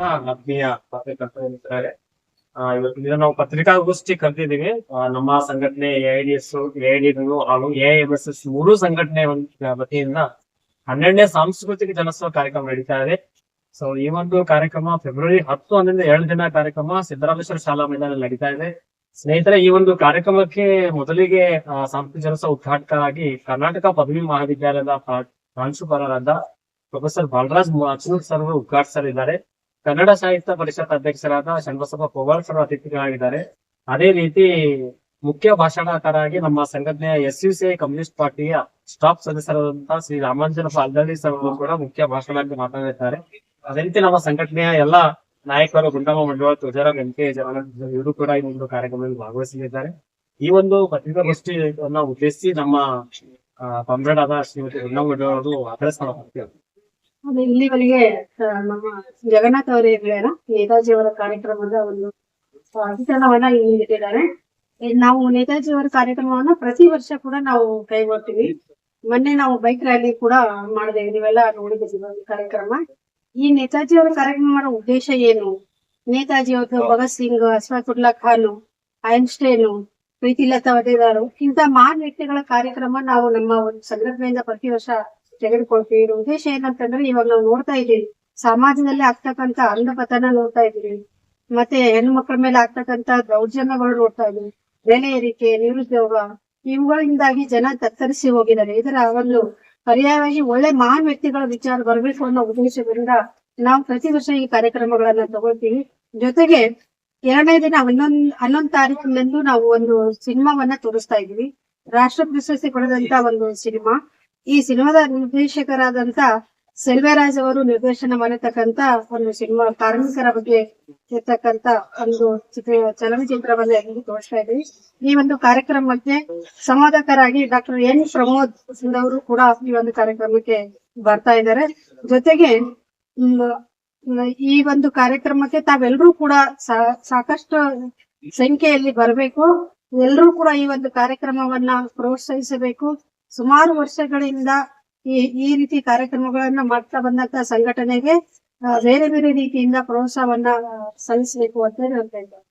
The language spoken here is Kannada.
ಆತ್ಮೀಯ ಪತ್ರಕರ್ತರಿದ್ದಾರೆ ಆ, ಇವತ್ತು ದಿನ ನಾವು ಪತ್ರಿಕಾಗೋಷ್ಠಿ ಕರೆದಿದ್ದೀವಿ. ನಮ್ಮ ಸಂಘಟನೆ ಎಐಡಿಎಸ್ ಎಐಡಿಗಳು ಹಾಗೂ ಎಐಎಂಎಸ್ಎಸ್ ಮೂರು ಸಂಘಟನೆ ವತಿಯಿಂದ ಹನ್ನೆರಡನೇ ಸಾಂಸ್ಕೃತಿಕ ಜನೋತ್ಸವ ಕಾರ್ಯಕ್ರಮ ನಡೀತಾ ಇದೆ. ಸೊ ಈ ಒಂದು ಕಾರ್ಯಕ್ರಮ ಫೆಬ್ರವರಿ ಹತ್ತು ಹನ್ನೊಂದು ಎರಡು ದಿನ ಕಾರ್ಯಕ್ರಮ ಸಿದ್ದರಾಮೇಶ್ವರ ಶಾಲಾ ಮೈದಾನ ನಡೀತಾ ಇದೆ. ಸ್ನೇಹಿತರೆ ಈ ಒಂದು ಕಾರ್ಯಕ್ರಮಕ್ಕೆ ಮೊದಲಿಗೆ ಸಾಂಸ್ಕೃತಿಕ ಜನೋತ್ಸವ ಉದ್ಘಾಟಕರಾಗಿ ಕರ್ನಾಟಕ ಪದವಿ ಮಹಾವಿದ್ಯಾಲಯದ ಪ್ರಾ- ಪ್ರಾಂಶುಪಾಲರಾದ ಪ್ರೊಫೆಸರ್ ಬಾಲರಾಜ್ ಅಚನೂರ್ ಸರ್ ಉದ್ಘಾಟಿಸಲಿದ್ದಾರೆ. ಕನ್ನಡ ಸಾಹಿತ್ಯ ಪರಿಷತ್ ಅಧ್ಯಕ್ಷರಾದ ಶಣ್ಬಸಪ್ಪ ಪೋವಾಳ್ ಸರ್ ಅತಿಥಿಗಳಾಗಿದ್ದಾರೆ. ಅದೇ ರೀತಿ ಮುಖ್ಯ ಭಾಷಣಕಾರರಾಗಿ ನಮ್ಮ ಸಂಘಟನೆಯ ಎಸ್ ಯು ಸಿ ಕಮ್ಯುನಿಸ್ಟ್ ಪಾರ್ಟಿಯ ಸ್ಟಾಫ್ ಸದಸ್ಯರಾದಂತಹ ಶ್ರೀ ರಾಮಾಂಜನ ಪಾಲ್ದಳ್ಳಿ ಸರ್ ಅವರು ಕೂಡ ಮುಖ್ಯ ಭಾಷಣವಾಗಿ ಮಾತನಾಡಿದ್ದಾರೆ. ಅದೇ ರೀತಿ ನಮ್ಮ ಸಂಘಟನೆಯ ಎಲ್ಲ ನಾಯಕರು ಗುಂಡಮ್ಮ ಮಂಡಳ ಎಂ ಕೆ ಇವರು ಕೂಡ ಈ ಒಂದು ಕಾರ್ಯಕ್ರಮದಲ್ಲಿ ಭಾಗವಹಿಸಲಿದ್ದಾರೆ. ಈ ಒಂದು ಪತ್ರಿಕಾಗೋಷ್ಠಿಯನ್ನ ಉದ್ದೇಶಿಸಿ ನಮ್ಮ ಕಾಮ್ರೇಡ್ ಆದ ಶ್ರೀಮತಿ ಗುಂಡಮ್ಮ ಮಂಡಳ ಅವರು ಅದೇ ಇಲ್ಲಿವರೆಗೆ ನಮ್ಮ ಜಗನ್ನಾಥ್ ಅವರೇ ನೇತಾಜಿ ಅವರ ಕಾರ್ಯಕ್ರಮದ ಒಂದು ಚಿತ್ರಣವನ್ನ ಇಲ್ಲಿ ಇಟ್ಟಿದ್ದಾರೆ. ನಾವು ನೇತಾಜಿ ಅವರ ಕಾರ್ಯಕ್ರಮವನ್ನ ಪ್ರತಿ ವರ್ಷ ಕೂಡ ನಾವು ಕೈಗೊಳ್ತೀವಿ ಮೊನ್ನೆ ನಾವು ಬೈಕ್ ರ್ಯಾಲಿ ಕೂಡ ಮಾಡಿದೆ. ನೀವೆಲ್ಲ ನೋಡಿದ್ದೀವಿ ಕಾರ್ಯಕ್ರಮ. ಈ ನೇತಾಜಿ ಅವರ ಕಾರ್ಯಕ್ರಮ ಉದ್ದೇಶ ಏನು? ನೇತಾಜಿ ಅವರು ಭಗತ್ ಸಿಂಗ್ ಅಶ್ವಥುಲ್ಲಾ ಖಾನ್, ಐನ್ಸ್ಟೈನ್ ಪ್ರೀತಿಲತಾ ವಟೇದಾರು ಇಂತ ಮಹಾನ್ ವ್ಯಕ್ತಿಗಳ ಕಾರ್ಯಕ್ರಮ ನಾವು ನಮ್ಮ ಒಂದು ಸಂಘಟನೆಯಿಂದ ಪ್ರತಿ ವರ್ಷ ತೆಗೆದುಕೊಳ್ತೀವಿ ಉದ್ದೇಶ ಏನಂತಂದ್ರೆ ಇವಾಗ ನಾವು ನೋಡ್ತಾ ಇದ್ದೀವಿ. ಸಮಾಜದಲ್ಲಿ ಆಗ್ತಕ್ಕಂತ ಅಂಧಪತನ ನೋಡ್ತಾ ಇದ್ದೀವಿ. ಮತ್ತೆ ಹೆಣ್ಣು ಮಕ್ಕಳ ಮೇಲೆ ಆಗ್ತಕ್ಕಂತ ದೌರ್ಜನ್ಯಗಳು ನೋಡ್ತಾ ಇದೀವಿ ಬೆಲೆ ಏರಿಕೆ, ನಿರುದ್ಯೋಗ, ಇವುಗಳಿಂದಾಗಿ ಜನ ತತ್ತರಿಸಿ ಹೋಗಿದ್ದಾರೆ. ಇದರ ಒಂದು ಪರ್ಯಾಯವಾಗಿ ಒಳ್ಳೆ ಮಹಾನ್ ವ್ಯಕ್ತಿಗಳ ವಿಚಾರ ಬರಬೇಕು ಅನ್ನೋ ಉದ್ದೇಶದಿಂದ ನಾವು ಪ್ರತಿ ವರ್ಷ ಈ ಕಾರ್ಯಕ್ರಮಗಳನ್ನ ತಗೊಳ್ತೀವಿ. ಜೊತೆಗೆ ಎರಡನೇ ದಿನ ಹನ್ನೊಂದ್ ಹನ್ನೊಂದ್ ತಾರೀಕಿನಂದು ನಾವು ಒಂದು ಸಿನಿಮಾವನ್ನ ತೋರಿಸ್ತಾ ಇದೀವಿ ರಾಷ್ಟ್ರ ಪ್ರಶಸ್ತಿ ಪಡೆದಂತ ಒಂದು ಸಿನಿಮಾ. ಈ ಸಿನಿಮಾದ ನಿರ್ದೇಶಕರಾದಂತ ಸೆಲ್ವರಾಜ್ ಅವರು ನಿರ್ದೇಶನ ಮಾಡಿರ್ತಕ್ಕಂತ ಒಂದು ಸಿನಿಮಾ ಕಾರ್ಮಿಕರ ಬಗ್ಗೆ ಇರ್ತಕ್ಕಂತ ಒಂದು ಚಿತ್ರ, ಚಲನಚಿತ್ರವನ್ನ ಇಲ್ಲಿ ತೋರಿಸ್ತಾ ಇದ್ದೀವಿ. ಈ ಒಂದು ಕಾರ್ಯಕ್ರಮಕ್ಕೆ ಸಂವಾದಕರಾಗಿ ಡಾಕ್ಟರ್ ಎನ್ ಪ್ರಮೋದ್ ಅವರು ಕೂಡ ಈ ಒಂದು ಕಾರ್ಯಕ್ರಮಕ್ಕೆ ಬರ್ತಾ ಇದ್ದಾರೆ. ಜೊತೆಗೆ ಈ ಒಂದು ಕಾರ್ಯಕ್ರಮಕ್ಕೆ ತಾವೆಲ್ಲರೂ ಕೂಡ ಸಾಕಷ್ಟು ಸಂಖ್ಯೆಯಲ್ಲಿ ಬರಬೇಕು. ಎಲ್ಲರೂ ಕೂಡ ಈ ಒಂದು ಕಾರ್ಯಕ್ರಮವನ್ನ ಪ್ರೋತ್ಸಾಹಿಸಬೇಕು. ಸುಮಾರು ವರ್ಷಗಳಿಂದ ಈ ಈ ರೀತಿ ಕಾರ್ಯಕ್ರಮಗಳನ್ನ ಮಾಡ್ತಾ ಬಂದಂತ ಸಂಘಟನೆಗೆ ಬೇರೆ ಬೇರೆ ರೀತಿಯಿಂದ ಪ್ರೋತ್ಸಾಹವನ್ನ ಸಲ್ಲಿಸಬೇಕು ಅಂತ ಹೇಳ್ತಾ ಇದ್ದಾರೆ